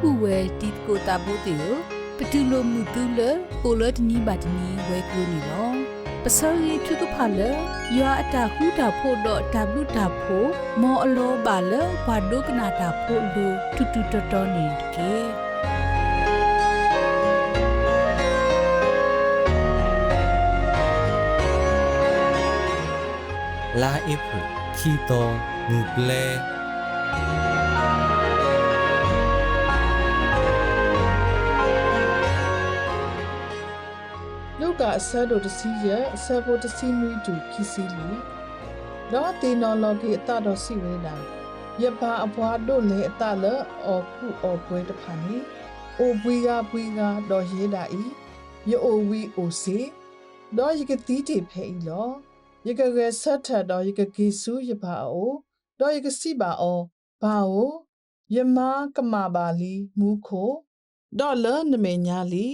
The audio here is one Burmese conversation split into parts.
ကူဝဲတီကိုတာဘိုတေကိုပတူလိုမှုတူလကိုလတ်နီဘတ်နီဝဲကူနီနော်ပစောရီထုကဖာလယောအတာဟူတာဖို့တော့ဝတာဖို့မောအလောပါလဘာဒုကနာတာဖို့လူတူတူတော်တော်နေကေလာအီဖူခီတောငူပလေ တ်ကအဆတ်တို့တစီရအဆတ်ဖို့တစီနွီတူခီစီလီတော့တေနော်လော်ဂီအတတော်စီဝဲလာရပါအဘွားတို့လေအတလအော်ခုအော်ပွဲတဖာနေအိုဘွီကဘွီကတော့ရေးတာဤယအိုဝီအိုစီတော့ရကတိတေဖဲဤလောရကကဆတ်ထတော့ရကဂီဆူရပါအိုတော့ရကစီပါအောဘာအိုယမကမာပါလီမူခိုဒေါ်လာနမေညာလီ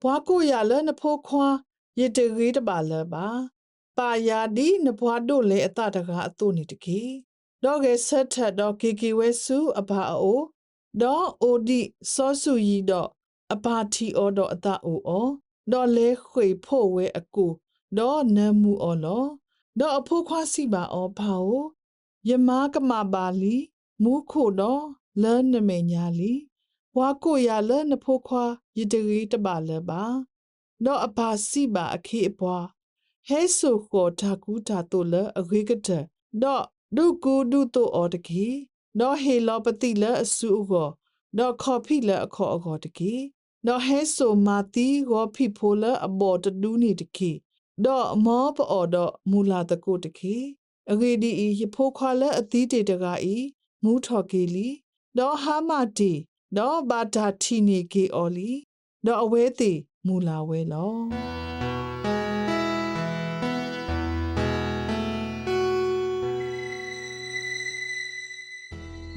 ဘွားကိုရလနဖိုးခွာ ရတရေတပါလပါပါယာဒီနဘွားတို့လေအတတကာအတုနေတကေဒေါ်ကဆက်ထက်ဒေါ်ကီကီဝဲစုအဘာအိုဒေါ်အိုဒီစောစုရီဒေါ်အဘာတီအောဒေါ်အတအိုအောဒေါ်လေခွေဖို့ဝဲအကူဒေါ်နမှုအောလောဒေါ်အဖိုးခွားစီပါအောဘာအိုယမကမပါလီမူခိုဒေါ်လဲနမေညာလီဝါကိုရလနဖိုခွာယတရီတပါလပါ တော့အပါစီပါအခီအပွားဟဲဆုကိုဓာကူဓာတုလအဂိကတတော့ဒုကူဒုတုအော်တကီတော့ဟေလောပတိလအစုကိုတော့ခေါ်ဖိလအခေါ်အခေါ်တကီတော့ဟဲဆုမာတီကိုဖိဖိုလအဘော်တဒူးနေတကီတော့မောပအော်တော့မူလာတကုတကီအဂေဒီယဖိုခွာလအသီးတေတကဤမူထော်ကီလီတော့ဟာမာတီတော့ဘာတာတီနီကေအော်လီတော့အဝဲတီ မူလာဝဲလော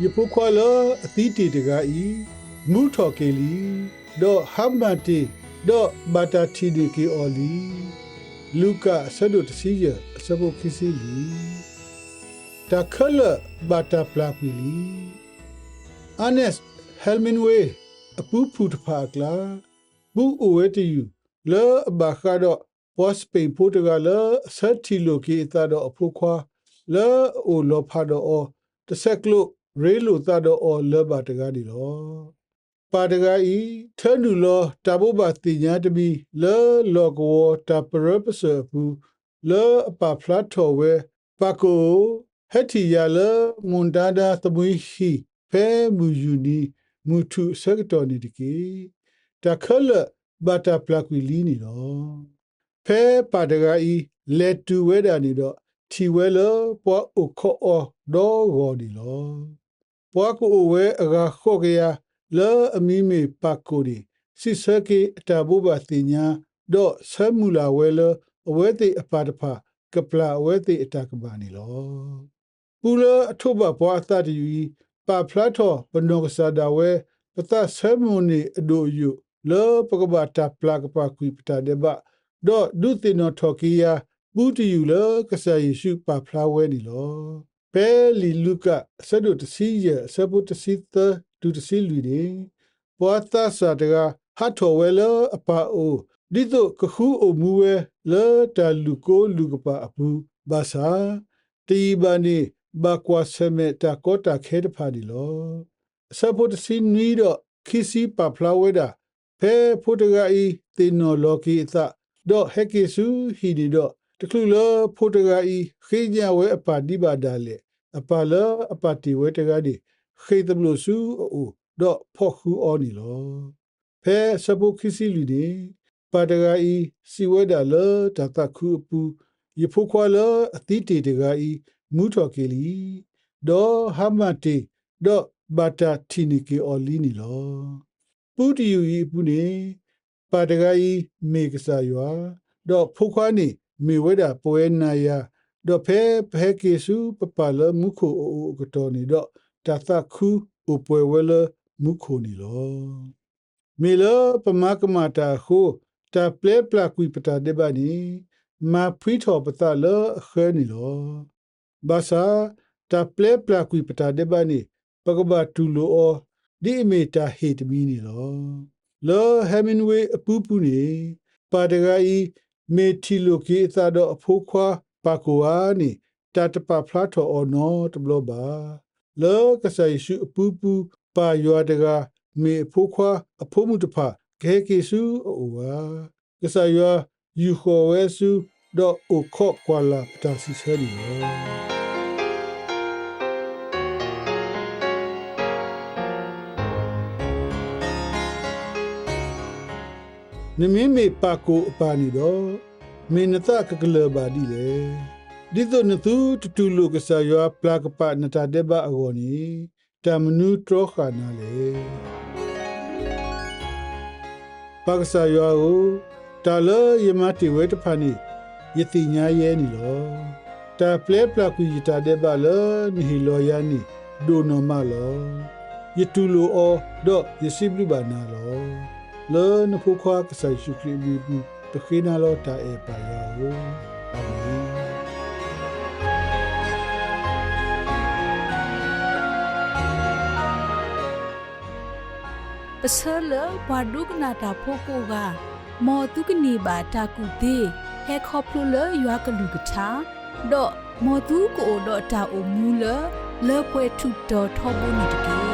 ယပုခွာလအတိတီတကဤမူထော်ကေလီဒေါ်ဟမ်မတီဒေါ်ဘတာတီဒီကေအော်လီလူကာဆဒုတစီယအစဘုခီစီလီတခလဘတာပလာပီလီအနက်ဟယ်မင်ဝေအပူဖူတဖာကလာ ဘူးအိုဝဲတီယူလောဘခါတော့ဘော့ပေပိုတကလာဆတ်တီလိုကီတာတော့အဖို့ခွာလောအိုလောဖာတော့တဆက်ကလို့ရေလိုသတ်တော့အော်လောဘတကားဒီလောပါတကားဤထနူလောတဘဘတိညာတဘီလောလောကောတပရပစဘူးလောအပဖလာထောဝဲပကိုဟက်တီယာလမွန်ဒါဒါသမွေဟီဖဲမူယူနီမူထုစကတော်နေတကေ တခလဘတာပလကွီလီနီလောဖဲပါတကားဤလက်တူဝဲတာနေတော့ထီဝဲလောပွားဥခောအောဒေါ်ဂောဒီလောပွားကိုဝဲအဂါခော့ကရလောအမီမီပါကိုဒီစစ်စကေအတဘူဘာတင်ညာဒေါ်ဆမူလာဝဲလောအဝဲတိအပါတဖကပလာအဝဲတိအတကဘာနီလောပူလအထုဘပွားအတတယူပါဖလာထောပနောကဆာဒါဝဲပတဆမူနီအဒိုယု လောပကဘာတာပလာကပါကွီပတာဒေဘဒေါ်ဒုတိနောထော်ကီယာဘူးတီယူလကဆာယေရှုပါဖလာဝဲနီလောပဲလီလူကဆဒုတစီယဆဘုတစီသဒုတစီလူဒီဘောတာဆာတကဟတ်ထော်ဝဲလအပါအိုဒီတို့ကခုအမူဝဲလေတလူကိုလူကပါအပူဘာသာတီဘာနီဘကွာဆမေတာကောတာခဲတဖာဒီလောဆဘုတစီနီတော့ခီစီပါဖလာဝဲတာ ဖဲဖိုတကဤတင်နော်လောကီအသတော့ဟက်ကေဆူဟီဒီတော့တခုလဖိုတကဤခေညာဝဲအပါဒီပါဒါလေအပါလအပါတီဝဲတကဒီခေတဘလဆူအိုတော့ဖော့ခူအော်နီလောဖဲဆဘုခီစီလူဒီပါတကဤစီဝဲဒါလတတခုအပူယဖုခွာလအတိတေတကဤမူထော်ကေလီဒေါ်ဟမတေဒေါ်ဘတာတီနီကေအော်လီနီလော ပူတီယူဤပူနေပါတကဤမေကစားယွာဒေါ်ဖုခွာနေမေဝဲတာပွဲနာယာဒေါ်ဖဲဖဲကေစုပပလမုခိုအိုကတော်နေတော့တသခုဥပွဲဝဲလမုခိုနေလောမေလပမကမတာခုတပလေပလကွီပတာဒေဘာနီမာဖိထောပတာလခဲနီလောဘာသာတပလေပလကွီပတာဒေဘာနီပကဘာတူလိုအော ဒီအမေတာဟေတမီနီလောလောဟမင်ဝေအပူပူနေပါတဂါဤမေတီလိုကေသာတော့အဖိုးခွာပါကိုအာနီတတ်တပဖလာထောအော်နော်တဘလဘာလောကဆိုင်ရှုအပူပူပါရွာတကမေအဖိုးခွာအဖိုးမှုတဖဂဲကေစုအိုဝါကဆိုင်ရွာယူခေါ်ဝဲစုတော့အိုခော့ကွာလာပတာစီဆဲနီ နမင်းမေပါကိုအပါနီတော့မင်းနတကကလဘာဒီလေဒီတော့နသူတူတူလိုကစားရွာပလကပနတာဒေဘာအဂောနီတမနူထရခနာလေပါကစားရွာကိုတာလယမတီဝဲတဖာနီယတိညာရဲနီလောတာပလေပလကူယတာဒေဘာလနီဟီလောယာနီဒိုနိုမာလောယတူလိုအောဒေါယစီဘလူဘာနာလော le na phu khwa ka sai shu kri bi bu to khina lo ta e pa ya ho amen ပစလဘဒုကနာတာဖိုကိုကမောတုကနေပါတာကုသေးဟဲခေါပလိုလရွာကလူကထာဒေါမောတုကိုဒေါတာအိုမူလလေပွဲထုတော်ထောဘုန်တကေ